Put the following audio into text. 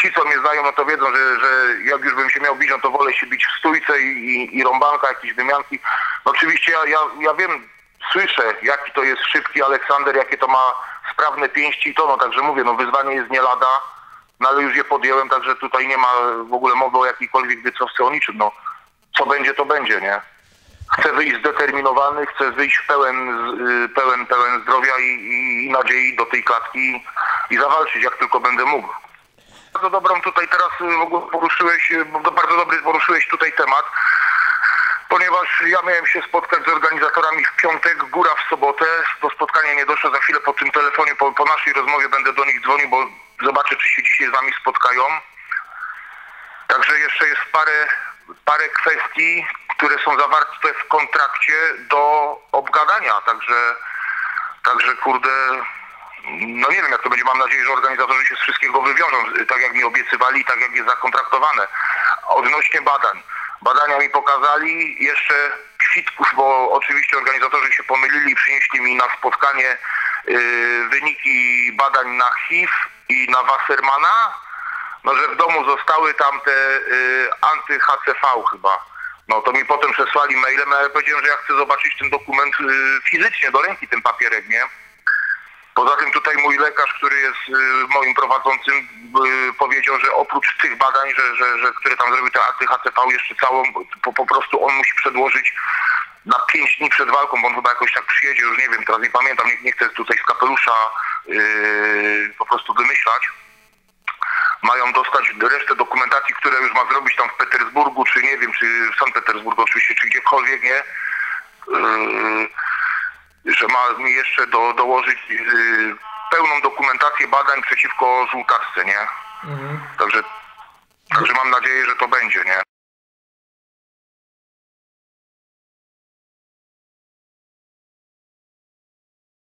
ci, co mnie znają, no to wiedzą, że, że jak już bym się miał bić, no to wolę się bić w stójce i, i, i rąbanka, jakieś wymianki. No oczywiście ja, ja, ja wiem, słyszę, jaki to jest szybki Aleksander, jakie to ma sprawne pięści i to, no także mówię, no wyzwanie jest nie lada, no ale już je podjąłem, także tutaj nie ma w ogóle mowy o jakiejkolwiek wycofce o niczym, no. Co będzie, to będzie, nie? Chcę wyjść zdeterminowany, chcę wyjść pełen, y, pełen, pełen zdrowia i, i nadziei do tej klatki i zawalczyć jak tylko będę mógł. Bardzo dobrą tutaj teraz y, w ogóle poruszyłeś, y, bardzo dobry poruszyłeś tutaj temat, ponieważ ja miałem się spotkać z organizatorami w piątek, góra w sobotę, to spotkanie nie doszło, za chwilę po tym telefonie, po, po naszej rozmowie będę do nich dzwonił, bo zobaczę czy się dzisiaj z nami spotkają. Także jeszcze jest parę, parę kwestii, które są zawarte w kontrakcie do obgadania, także, także kurde, no nie wiem jak to będzie, mam nadzieję, że organizatorzy się z wszystkiego wywiążą, tak jak mi obiecywali, tak jak jest zakontraktowane. Odnośnie badań. Badania mi pokazali jeszcze kwitków, bo oczywiście organizatorzy się pomylili i przynieśli mi na spotkanie yy, wyniki badań na HIV i na Wassermana, no że w domu zostały tam te y, anty-HCV chyba. No to mi potem przesłali mailem, ale ja powiedziałem, że ja chcę zobaczyć ten dokument y, fizycznie, do ręki ten papierek, nie? Poza tym tutaj mój lekarz, który jest y, moim prowadzącym, y, powiedział, że oprócz tych badań, że, że, że które tam zrobił te anty-HCV, jeszcze całą, po, po prostu on musi przedłożyć na pięć dni przed walką, bo on chyba jakoś tak przyjedzie, już nie wiem, teraz nie pamiętam, nie, nie chcę tutaj z kapelusza y, po prostu wymyślać mają dostać resztę dokumentacji, które już ma zrobić tam w Petersburgu, czy nie wiem, czy w Sankt Petersburgu oczywiście, czy gdziekolwiek, nie? Yy, że ma mi jeszcze do, dołożyć yy, pełną dokumentację badań przeciwko żółtaczce, nie? Także, także mam nadzieję, że to będzie, nie?